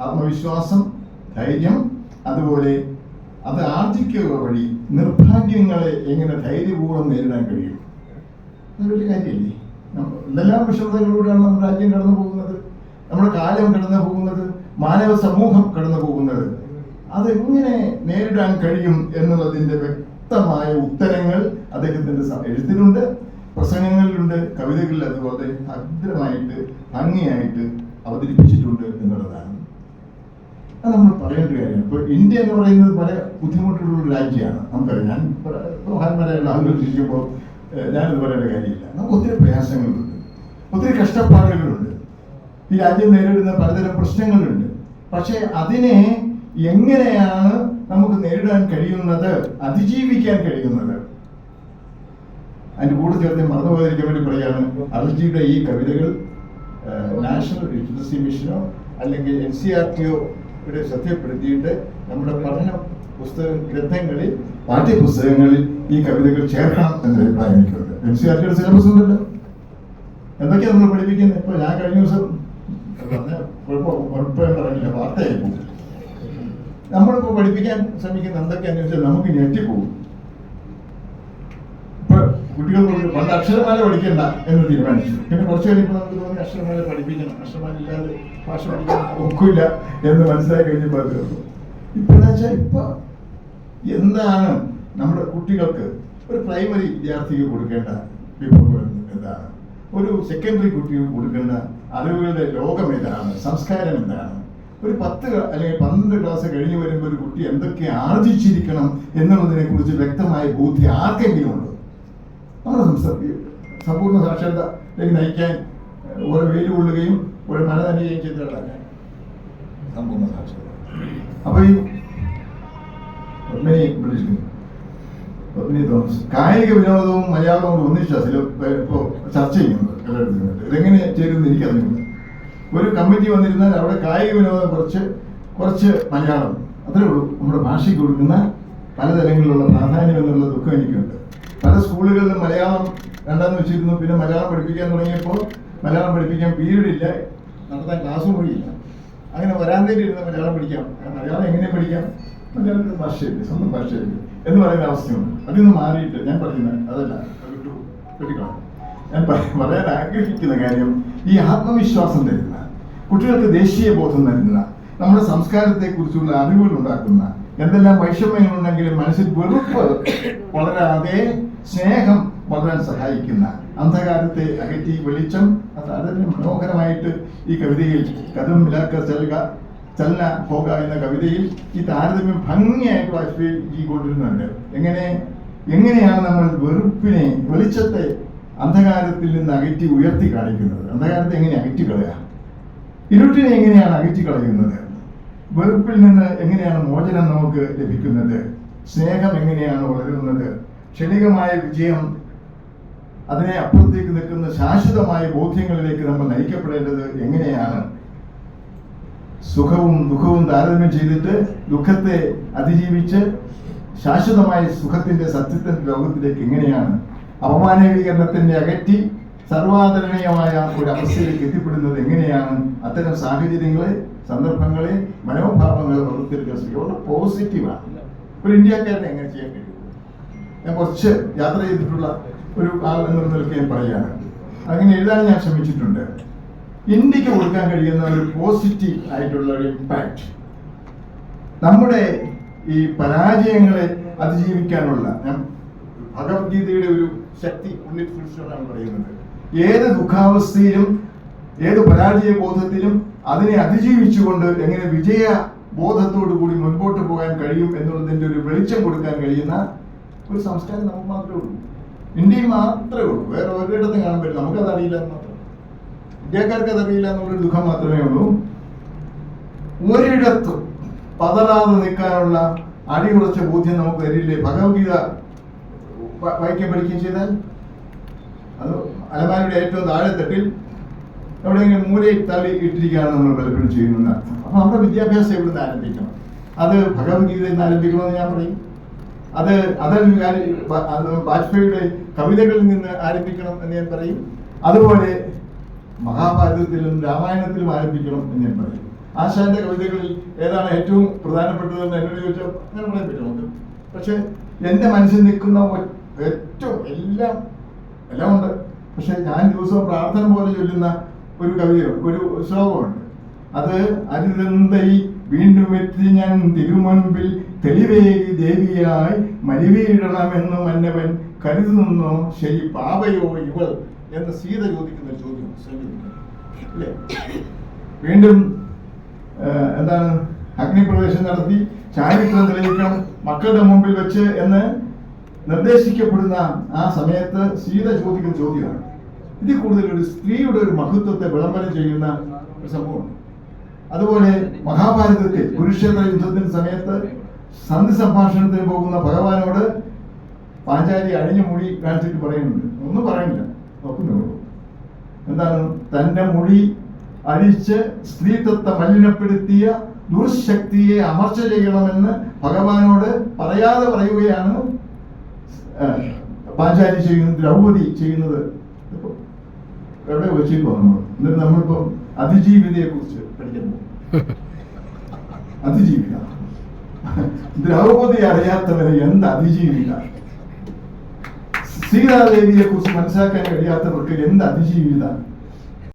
ആത്മവിശ്വാസം ധൈര്യം അതുപോലെ അത് ആർജിക്കുക വഴി നിർഭാഗ്യങ്ങളെ എങ്ങനെ ധൈര്യപൂർവം നേരിടാൻ കഴിയും? അത് വലിയ കാര്യമല്ലേ എന്തെല്ലാം വിഷമതകളിലൂടെയാണ് നമ്മുടെ രാജ്യം കടന്നു പോകുന്നത്. നമ്മുടെ കാലം കടന്നു പോകുന്നത്. മാനവ സമൂഹം കടന്നു പോകുന്നത്. അതെങ്ങനെ നേരിടാൻ കഴിയും എന്നുള്ളതിന്റെ വ്യക്തമായ ഉത്തരങ്ങൾ അദ്ദേഹത്തിന്റെ സ- എഴുത്തിലുണ്ട് പ്രസംഗങ്ങളിലുണ്ട് കവിതകളിൽ അതുപോലെ ഭദ്രമായിട്ട് ഭംഗിയായിട്ട് അവതരിപ്പിച്ചിട്ടുണ്ട് എന്നുള്ളതാണ്. അത് നമ്മൾ പറയേണ്ട കാര്യമാണ്. ഇപ്പോൾ ഇന്ത്യ എന്ന് പറയുന്നത് പല ബുദ്ധിമുട്ടുള്ള രാജ്യമാണ്. നമുക്കറിയാം. ഞാൻ പ്രധാനമന്ത്രിയായുള്ള ആലോചിക്കുമ്പോൾ ഞാനിത് പറയേണ്ട കാര്യമില്ല. നമുക്ക് ഒത്തിരി പ്രയാസങ്ങളുണ്ട്. ഒത്തിരി കഷ്ടപ്പാടുകളുണ്ട്. ഈ രാജ്യം നേരിടുന്ന പലതരം പ്രശ്നങ്ങളുണ്ട്. പക്ഷേ അതിനെ എങ്ങനെയാണ് നമുക്ക് നേരിടാൻ കഴിയുന്നത് അതിജീവിക്കാൻ കഴിയുന്നത്? അതിന്റെ കൂടെ ചേർത്ത് മറന്നു പോകാതിരിക്കാൻ വേണ്ടി പറയാണ് അർജിയുടെ ഈ കവിതകൾ നാഷണൽ ലിറ്ററസി മിഷനോ അല്ലെങ്കിൽ എൻ സി ആർ ടിയോ ഇവിടെ ശ്രദ്ധപ്പെടുത്തിയിട്ട് നമ്മുടെ പഠന പുസ്തക ഗ്രന്ഥങ്ങളിൽ പാഠ്യപുസ്തകങ്ങളിൽ ഈ കവിതകൾ ചേർക്കണം എന്ന അഭിപ്രായം എനിക്കുണ്ട്. എൻ സി ആർ ടിയുടെ സിലബസ് ഉണ്ടല്ലോ. എന്തൊക്കെയാണ് നമ്മൾ പഠിപ്പിക്കുന്നത്? ഇപ്പൊ ഞാൻ കഴിഞ്ഞ ദിവസം പറഞ്ഞില്ല വാർത്തയായി പോകും. നമ്മളിപ്പോ പഠിപ്പിക്കാൻ ശ്രമിക്കുന്ന എന്തൊക്കെയാന്ന് വെച്ചാൽ നമുക്ക് ഞെട്ടിപ്പോകും ഇപ്പൊ കുട്ടികൾക്ക് പണ്ട് അക്ഷരമാല പഠിക്കണ്ട എന്ന് തീരുമാനിച്ചു. പിന്നെ കുറച്ച് കഴിയുമ്പോൾ നമുക്ക് തോന്നി അക്ഷരമാല പഠിപ്പിക്കണം. അക്ഷരമാല ഇല്ലാതെ ഭാഷ പഠിക്കാൻ ഒക്കില്ല എന്ന് മനസ്സിലായി കഴിഞ്ഞപ്പോൾ അത് തീർന്നു ഇപ്പോഴെന്ന് വെച്ചാൽ ഇപ്പൊ എന്താണ് നമ്മുടെ കുട്ടികൾക്ക് ഒരു പ്രൈമറി വിദ്യാർത്ഥിക്ക് കൊടുക്കേണ്ട വിഭവങ്ങൾ എന്താണ്? ഒരു സെക്കൻഡറി കുട്ടിക്ക് കൊടുക്കേണ്ട അറിവുകളുടെ ലോകം ഏതാണ്? സംസ്കാരം എന്താണ്? ഒരു പത്ത് അല്ലെങ്കിൽ പന്ത്രണ്ട് ക്ലാസ് കഴിഞ്ഞ് വരുമ്പോൾ ഒരു കുട്ടി എന്തൊക്കെ ആർജിച്ചിരിക്കണം എന്നുള്ളതിനെ കുറിച്ച് വ്യക്തമായ ബോധ്യം ആർക്കെങ്കിലും ഉണ്ട്? നമ്മുടെ സംസാരിക്കും സമ്പൂർണ സാക്ഷരതയിലേക്ക് നയിക്കാൻ ഒരു വെയിൽ കൊള്ളുകയും ഒരു മഴ നനയുകയും ചെയ്തിട്ടുള്ള സമ്പൂർണ സാക്ഷരത. അപ്പൊ ഈ പത്മിനി വിളിച്ചിരുന്നു പത്മിനി തോമസ് കായിക വിനോദവും മലയാളവും കൂടെ ഒന്നിച്ചാ ചില ഇപ്പോൾ ചർച്ച എല്ലായിടത്തും ഇതെങ്ങനെ ചേരുമെന്ന് എനിക്കറിയില്ല. ഒരു കമ്മിറ്റി വന്നിരുന്നാൽ അവിടെ കായിക വിനോദം കുറച്ച് കുറച്ച് മലയാളം അത്രേ ഉള്ളൂ. നമ്മുടെ ഭാഷയ്ക്ക് കൊടുക്കുന്ന പലതരങ്ങളിലുള്ള പ്രാധാന്യം എന്നുള്ള ദുഃഖം എനിക്കുണ്ട്. പല സ്കൂളുകളിലും മലയാളം രണ്ടാന്ന് വെച്ചിരുന്നു. പിന്നെ മലയാളം പഠിപ്പിക്കാൻ തുടങ്ങിയപ്പോൾ മലയാളം പഠിപ്പിക്കാൻ പീരീഡ് ഇല്ല നടത്താൻ ക്ലാസ് മുറിയില്ല അങ്ങനെ വരാന്തയിൽ ഇരുന്ന് മലയാളം പഠിക്കാം. മലയാളം എങ്ങനെ പഠിക്കാം? മലയാളത്തിൽ ഭാഷയില്ല സ്വന്തം ഭാഷയില്ല എന്ന് പറയുന്ന അവസ്ഥയുണ്ട്. അതിൽ നിന്ന് മാറിയിട്ട് ഞാൻ പറയുന്നത് അതല്ല ഞാൻ പറയാൻ ആഗ്രഹിക്കുന്ന കാര്യം ഈ ആത്മവിശ്വാസം തരുന്ന കുട്ടികൾക്ക് ദേശീയ ബോധം തരുന്ന നമ്മുടെ സംസ്കാരത്തെ കുറിച്ചുള്ള അറിവുകൾ ഉണ്ടാക്കുന്ന എന്തെല്ലാം വൈഷമ്യങ്ങളുണ്ടെങ്കിലും മനസ്സിൽ വെറുപ്പ് വളരാതെ സ്നേഹം വളരാൻ സഹായിക്കുന്ന അന്ധകാരത്തെ അകറ്റി വെളിച്ചം അത് അതിന് മനോഹരമായിട്ട് ഈ കവിതയിൽ കഥം മിലാക്ക ചെൽക ചല്ല പോക എന്ന കവിതയിൽ ഈ താരതമ്യം ഭംഗിയായിട്ട് വാജ്പേയി കൊണ്ടിരുന്നുണ്ട് എങ്ങനെ? എങ്ങനെയാണ് നമ്മൾ വെറുപ്പിനെ വെളിച്ചത്തെ അന്ധകാരത്തിൽ നിന്ന് അകറ്റി ഉയർത്തി കാണിക്കുന്നത്? അന്ധകാരത്തെ എങ്ങനെ അകറ്റി കളയുക ഇരുട്ടിനെ എങ്ങനെയാണ് അകറ്റി കളയുന്നത്? വെറുപ്പിൽ നിന്ന് എങ്ങനെയാണ് മോചനം നമുക്ക് ലഭിക്കുന്നത്? സ്നേഹം എങ്ങനെയാണ് വളരുന്നത്? ക്ഷണികമായ വിജയം അതിനെ അപ്പുറത്തേക്ക് നിൽക്കുന്ന ശാശ്വതമായ ബോധ്യങ്ങളിലേക്ക് നമ്മൾ നയിക്കപ്പെടേണ്ടത് എങ്ങനെയാണ്? സുഖവും ദുഃഖവും താരതമ്യം ചെയ്തിട്ട് ദുഃഖത്തെ അതിജീവിച്ച് ശാശ്വതമായ സുഖത്തിന്റെ സത്യത്തിന്റെ ലോകത്തിലേക്ക് എങ്ങനെയാണ്? അപമാനീകരണത്തിന്റെ അകറ്റി സർവാദരണീയമായ ഒരു അവസ്ഥയിലേക്ക് എത്തിപ്പെടുന്നത് എങ്ങനെയാണ്? അത്തരം സാഹചര്യങ്ങളെ സന്ദർഭങ്ങളെ മനോഭാവങ്ങളെ വളർത്തിയെടുക്കാൻ ശ്രമിക്കുക വളരെ പോസിറ്റീവാണ് ഒരു ഇന്ത്യക്കാരനെ എങ്ങനെ ചെയ്യാൻ കഴിയും? ഞാൻ കുറച്ച് യാത്ര ചെയ്തിട്ടുള്ള ഒരു ആൾ എന്ന നിലയ്ക്ക് ഞാൻ പറയുകയാണ്. അങ്ങനെ എഴുതാൻ ഞാൻ ശ്രമിച്ചിട്ടുണ്ട്. ഇന്ത്യയ്ക്ക് കൊടുക്കാൻ കഴിയുന്ന ഒരു പോസിറ്റീവ് ആയിട്ടുള്ള ഒരു ഇമ്പാക്റ്റ് നമ്മുടെ ഈ പരാജയങ്ങളെ അതിജീവിക്കാനുള്ള ഞാൻ ഭഗവത്ഗീതയുടെ ഒരു ശക്തി ഉള്ളിൽ സൂക്ഷിച്ചുകൊണ്ടാണ് പറയുന്നത്. ഏത് ദുഃഖാവസ്ഥയിലും ഏത് പരാജയ ബോധത്തിലും അതിനെ അതിജീവിച്ചുകൊണ്ട് എങ്ങനെ വിജയ ബോധത്തോടു കൂടി മുൻപോട്ട് പോകാൻ കഴിയും എന്നുള്ളതിന്റെ ഒരു വെളിച്ചം കൊടുക്കാൻ കഴിയുന്ന ഒരു സംസ്കാരം നമുക്ക് മാത്രമേ ഉള്ളൂ. ഇന്ത്യയിൽ മാത്രമേ ഉള്ളൂ. വേറെ ഒരിടത്തും കാണാൻ പറ്റില്ല. നമുക്കത് അറിയില്ല എന്ന് മാത്രം. ഇന്ത്യക്കാർക്ക് അതറിയില്ല എന്നുള്ളൊരു ദുഃഖം മാത്രമേ ഉള്ളൂ. ഒരിടത്തും പതറാതെ നിൽക്കാനുള്ള അടിയുറച്ച ബോധ്യം നമുക്ക് തരില്ലേ? ഭഗവത്ഗീത വായിക്കാൻ പഠിക്കുകയും ചെയ്താൽ? അത് അലമാരിയുടെ ഏറ്റവും താഴെ തട്ടിൽ എവിടെയെങ്കിലും മൂലയിൽ തള്ളി ഇട്ടിരിക്കുകയാണ് നമ്മൾ പലപ്പോഴും ചെയ്യുന്നത് അപ്പൊ നമ്മുടെ വിദ്യാഭ്യാസം എവിടെ നിന്ന് ആരംഭിക്കണം? അത് ഭഗവത്ഗീതയിൽ നിന്ന് ആരംഭിക്കണമെന്ന് ഞാൻ പറയും. അത് ബ- അത് വാജ്പേയിയുടെ കവിതകളിൽ നിന്ന് ആരംഭിക്കണം എന്ന് ഞാൻ പറയും. അതുപോലെ മഹാഭാരതത്തിലും രാമായണത്തിലും ആരംഭിക്കണം എന്ന് ഞാൻ പറയും. ആശാന്റെ കവിതകളിൽ ഏതാണ് ഏറ്റവും പ്രധാനപ്പെട്ടതെന്ന് എന്നോട് ചോദിച്ചാൽ ഞാൻ പറയാൻ പറ്റും നമുക്ക് പക്ഷെ എന്റെ മനസ്സിൽ നിൽക്കുന്ന ഏറ്റവും എല്ലാം എല്ലാം ഉണ്ട്. പക്ഷെ ഞാൻ ദിവസവും പ്രാർത്ഥന പോലെ ചൊല്ലുന്ന ഒരു കവിയോ ഒരു ശ്ലോകമുണ്ട് അത് അരുതന്തൈ വീണ്ടും എത്തി ഞാൻ തിരുമുൻപിൽ തെളിവേകി ദേവിയായി മരിവീഴണമെന്ന് മന്നവൻ കരുതുന്നു ശരി പാപയോ ഇവൾ എന്ന് സീത ചോദിക്കുന്ന ചോദ്യം. അല്ലേ? വീണ്ടും എന്താണ് അഗ്നിപ്രവേശം നടത്തി ചാരിത്രം തെളിയിക്കണം മക്കളുടെ മുമ്പിൽ വെച്ച് എന്ന് നിർദ്ദേശിക്കപ്പെടുന്ന ആ സമയത്ത് സീത ചോദിക്കുന്ന ചോദ്യമാണ്. ഇതിൽ കൂടുതൽ ഒരു സ്ത്രീയുടെ ഒരു മഹത്വത്തെ വിളംബരം ചെയ്യുന്ന ഒരു സംഭവമാണ് അതുപോലെ മഹാഭാരതത്തിൽ കുരുക്ഷേത്ര യുദ്ധത്തിന് സമയത്ത് സന്ധി സംഭാഷണത്തിന് പോകുന്ന ഭഗവാനോട് പാഞ്ചാലി അഴിഞ്ഞു മുടി കാണിച്ചിട്ട് പറയുന്നുണ്ട്. ഒന്നും പറയുന്നില്ല. നോക്കുന്നുള്ളൂ. എന്താണ്? തന്റെ മുടി അഴിച്ച് സ്ത്രീത്വത്തെ മലിനപ്പെടുത്തിയ ദുർശക്തിയെ അമർച്ച ചെയ്യണമെന്ന് ഭഗവാനോട് പറയാതെ പറയുകയാണ് പാഞ്ചാലി ചെയ്യുന്നത് ദ്രൗപതി ചെയ്യുന്നത് എവിടെ വെച്ചിട്ട് നമ്മൾ എന്നിട്ട് നമ്മളിപ്പം അതിജീവിതയെ കുറിച്ച് പഠിക്കാൻ പോകും. അതിജീവിത. ദ്രൗപതി അറിയാത്തവരെ എന്ത് അതിജീവിത? സീതാദേവിയെ കുറിച്ച് മനസ്സിലാക്കാൻ കഴിയാത്തവർക്ക് എന്ത് അതിജീവിത?